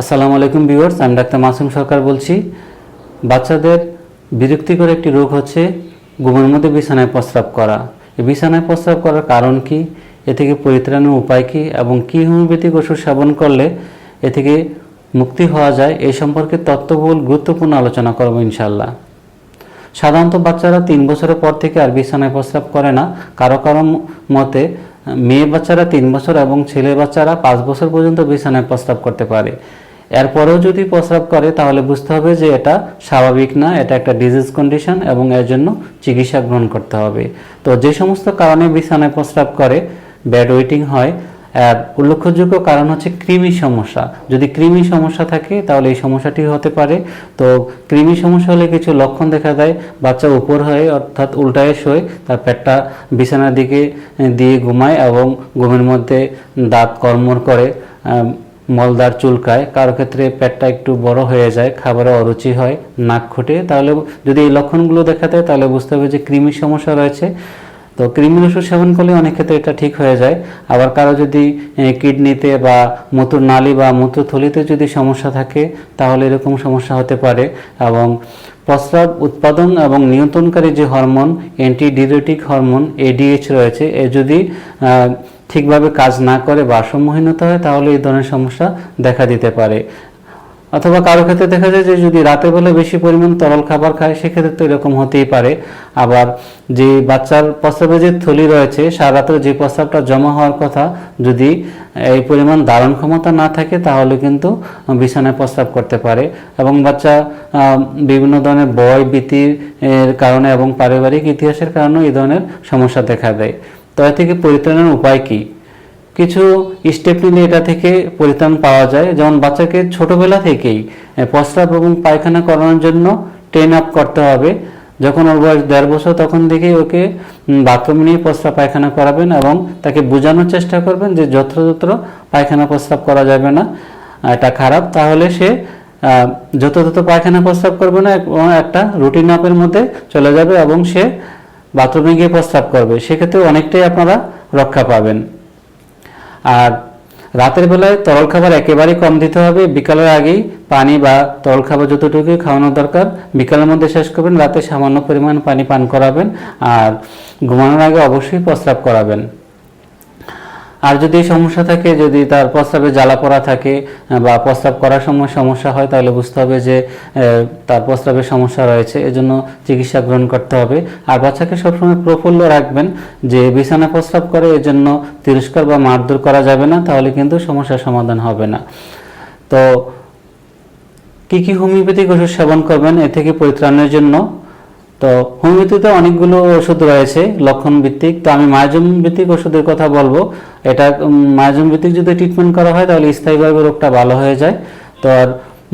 আসসালামু আলাইকুম ভিউয়ার্স, আমি ডাক্তার মাসুম সরকার বলছি। বাচ্চাদের বিরক্তিকর একটি রোগ হচ্ছে ঘুমের মধ্যে বিছানায় প্রস্রাব করা। এই বিছানায় প্রস্রাব করার কারণ কি? এ থেকে পরিত্রাণের উপায় কি? এবং কি হোমিওপ্যাথিক ওষুধ সেবন করলে এ থেকে মুক্তি হওয়া যায়? এই সম্পর্কে তত্ত্ববহুল গুরুত্বপূর্ণ আলোচনা করব ইনশাল্লাহ সাধারণত বাচ্চারা তিন বছরের পর থেকে আর বিছানায় প্রস্রাব করে না। কারও কারও মতে, মেয়ে বাচ্চারা তিন বছর এবং ছেলে বাচ্চারা পাঁচ বছর পর্যন্ত বিছানায় প্রস্রাব করতে পারে। এরপরেও যদি প্রস্রাব করে, তাহলে বুঝতে হবে যে এটা স্বাভাবিক না, এটা একটা ডিজিজ কন্ডিশন এবং এর জন্য চিকিৎসা গ্রহণ করতে হবে। তো যে সমস্ত কারণে বিছানায় প্রস্রাব করে ব্যাড ওয়েটিং হয় আর উল্লেখযোগ্য কারণ হচ্ছে কৃমি সমস্যা। যদি কৃমি সমস্যা থাকে, তাহলে এই সমস্যাটি হতে পারে। তো কৃমি সমস্যা হলে কিছু লক্ষণ দেখা দেয়, বাচ্চা উপর হয়ে, অর্থাৎ উল্টায় শোয়, তার পেটটা বিছানার দিকে দিয়ে ঘুমায় এবং ঘুমের মধ্যে দাঁত কর্মর করে মলদার চুলকায়, কারও ক্ষেত্রে পেটটা একটু বড় হয়ে যায় খাবারে অরুচি হয়, নাক খুঁটে, তাহলে যদি এই লক্ষণগুলো দেখা দেয়, তাহলে বুঝতে হবে যে কৃমির সমস্যা রয়েছে। তো কৃমির ওষুধ সেবন করলে অনেক ক্ষেত্রে এটা ঠিক হয়ে যায়। আবার কারও যদি কিডনিতে বা মূত্র নালী বা মূত্রথলিতে যদি সমস্যা থাকে, তাহলে এরকম সমস্যা হতে পারে এবং প্রস্রাব উৎপাদন এবং নিয়ন্ত্রণকারী যে hormone anti diuretic hormone ADH রয়েছে, এ যদি ঠিকভাবে কাজ না করে ভারসাম্যহীনতা হয়, তাহলে এই ধরনের সমস্যা দেখা দিতে পারে। অথবা কারও ক্ষেত্রে দেখা যায় যে যদি রাতের বেলা বেশি পরিমাণ তরল খাবার খায়, সেক্ষেত্রে তো এরকম হতেই পারে। আবার যে বাচ্চার প্রস্রাবে যে থলি রয়েছে, সারা রাত্রে যে প্রস্রাবটা জমা হওয়ার কথা, যদি এই পরিমাণ ধারণ ক্ষমতা না থাকে, তাহলে কিন্তু বিছানায় প্রস্রাব করতে পারে। এবং বাচ্চা বিভিন্ন ধরনের বয় এর কারণে এবং পারিবারিক ইতিহাসের কারণে এই ধরনের সমস্যা দেখা দেয়। তো এ থেকে পরিত্রাণের উপায় কী? কিছু স্টেপ নিলে এটা থেকে পরিত্রাণ পাওয়া যায়। যেমন বাচ্চাকে ছোটবেলা থেকেই প্রস্রাব এবং পায়খানা করানোর জন্য ট্রেন আপ করতে হবে। যখন ওর বয়স দেড় বছর, তখন থেকেই ওকে বাথরুম নিয়ে প্রস্রাব পায়খানা করাবেন এবং তাকে বোঝানোর চেষ্টা করবেন যে যত্রতত্র পায়খানা প্রস্রাব করা যাবে না, এটা খারাপ। তাহলে সে যত্রতত্র পায়খানা প্রস্রাব করবে না, এবং একটা রুটিন আপের মধ্যে চলে যাবে এবং সে বাথরুমে গিয়ে প্রস্রাব করবে সেক্ষেত্রে অনেকটাই আপনারা রক্ষা পাবেন। আর রাতের বেলায় তরল খাবার একেবারেই কম দিতে হবে। বিকালের আগেই পানি বা তরল খাবার যতটুকু খাওয়ানো দরকার, বিকালের মধ্যে শেষ করবেন, রাতে সামান্য পরিমাণ পানি পান করাবেন, আর ঘুমানোর আগে অবশ্যই প্রস্রাব করাবেন। আর যদি সমস্যা থাকে, যদি তার প্রস্রাবে জ্বালা পড়া থাকে বা প্রস্রাব করার সময় সমস্যা হয়, তাহলে বুঝতে হবে যে তার প্রস্রাবের সমস্যা রয়েছে। এজন্য চিকিৎসা গ্রহণ করতে হবে। আর বাচ্চাকে সবসময় প্রফুল্ল রাখবেন যে বিছানা প্রস্রাব করে, এজন্য তিরস্কার বা মারধর করা যাবে না, তাহলে কিন্তু সমস্যার সমাধান হবে না। তো, কি কি হোমিওপ্যাথিক ওষুধ সেবন করবেন, এ থেকে পরিত্রাণের জন্য? তো হোমিওপ্যাথিতে অনেকগুলো ওষুধ রয়েছে লক্ষণ ভিত্তিক তো আমি মায়োজম ভিত্তিক ওষুধের কথা বলব। এটা মায়োজম ভিত্তিক যদি ট্রিটমেন্ট করা হয় তাহলে স্থায়ীভাবে রোগটা ভালো হয়ে যায়। তো আর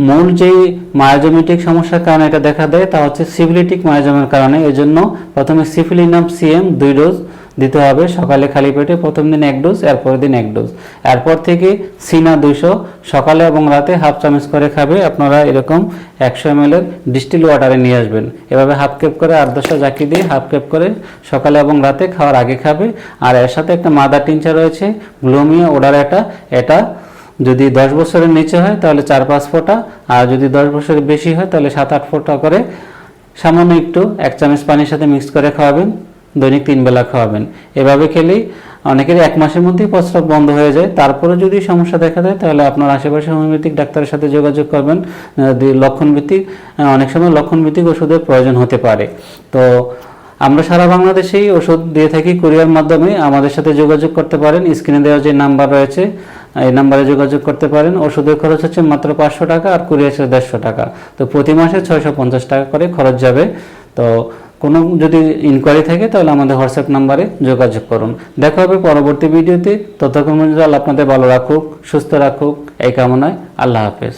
মূল যেই মায়োজমেটিক সমস্যার কারণে এটা দেখা দেয় তা হচ্ছে সিভিলিটিক মায়োজমের কারণে। এজন্য প্রথমে সিফিলিনাম সিএম দুই ডোজ দিতে হবে। সকালে খালি পেটে প্রথম দিন এক ডোজ এরপরের দিন এক ডোজ এরপর থেকে সিনা দুইশো, সকালে এবং রাতে হাফ চামচ করে খাবে। আপনারা এরকম একশো এম এর ডিস্টিল ওয়াটারে নিয়ে আসবেন। এভাবে হাফ কেপ করে আট দশটা জাকি দিয়ে হাফ কেপ করে সকালে এবং রাতে খাওয়ার আগে খাবে। আর এর সাথে একটা মাদার টিনচার রয়েছে, গ্লোমিয়া ওডার এটা। এটা যদি দশ বছরের নিচে হয় তাহলে চার পাঁচ ফোঁটা। আর যদি দশ বছরের বেশি হয় তাহলে সাত আট ফোঁটা করে। সামান্য একটু এক চামচ পানির সাথে মিক্স করে খাওয়াবেন। দৈনিক তিন বেলা খাওয়াবেন। এভাবে খেলেই অনেকের এক মাসের মধ্যেই প্রস্রাব বন্ধ হয়ে যায়। তারপরে যদি সমস্যা দেখা দেয়, তাহলে আপনার আশেপাশে হোমিওপ্যাথিক ডাক্তারের সাথে যোগাযোগ করবেন। লক্ষণভিত্তিক অনেক সময় লক্ষণভিত্তিক ওষুধের প্রয়োজন হতে পারে। তো আমরা সারা বাংলাদেশেই ওষুধ দিয়ে থাকি কুরিয়ার মাধ্যমে। আমাদের সাথে যোগাযোগ করতে পারেন। স্ক্রিনে দেওয়া যে নাম্বার রয়েছে, এই নাম্বারে যোগাযোগ করতে পারেন। ওষুধের খরচ হচ্ছে মাত্র পাঁচশো টাকা আর কুরিয়ার দেড়শো টাকা। তো প্রতি মাসে ছয়শো পঞ্চাশ টাকা করে খরচ যাবে। তো কোনো যদি ইনকোয়ারি থাকে তাহলে আমাদের হোয়াটসঅ্যাপ নাম্বারে যোগাযোগ করুন। দেখা হবে পরবর্তী ভিডিওতে ততক্ষণ পর্যন্ত আপনাদের ভালো রাখুক, সুস্থ রাখুক। এই কামনায় আল্লাহ হাফেজ।